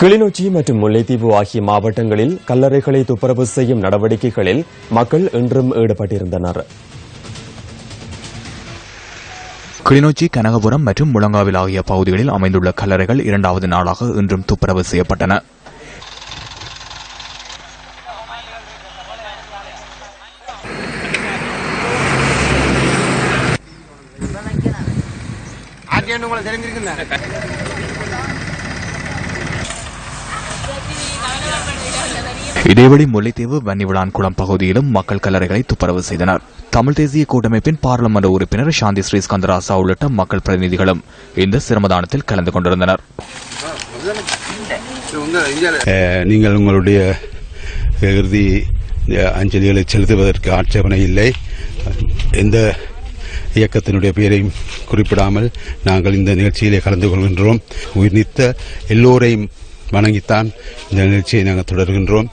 கிளிநொச்சி மற்றும் முல்லைத்தீவு ஆகிய மாவட்டங்களில் கல்லறைகளை துப்புரவு செய்யும் நடவடிக்கைகளில் மக்கள் இன்றும் ஈடுபட்டிருந்தனர். கிளிநொச்சி கனகபுரம் மற்றும் முழங்காவில் ஆகிய பகுதிகளில் அமைந்துள்ள கல்லறைகள் இரண்டாவது நாளாக இன்றும் துப்புரவு செய்யப்பட்டன. உங்களுக்கு தெரிஞ்சிருக்குல்ல இதேவழி முல்லைத்தீவு வன்னிவிளான்குளம் பகுதியிலும் மக்கள் கல்லறைகளை துப்பரவு செய்தனர். தமிழ் தேசிய கூட்டமைப்பின் பாராளுமன்ற உறுப்பினர் சாந்தி ஸ்ரீஸ்கந்தராசா உள்ளிட்ட மக்கள் பிரதிநிதிகளும் இந்த சிரமதானத்தில் கலந்து கொண்டிருந்தனர். நீங்கள் உங்களுடைய இறுதி அஞ்சலிகளை செலுத்துவதற்கு ஆட்சேபனை இல்லை. எந்த இயக்கத்தினுடைய பெயரையும் குறிப்பிடாமல் நாங்கள் இந்த நிகழ்ச்சியிலே கலந்து கொள்கின்றோம். உயிர்நீத்த எல்லோரையும் வணங்கித்தான் இந்த நிகழ்ச்சியை நாங்கள் தொடர்கின்றோம்.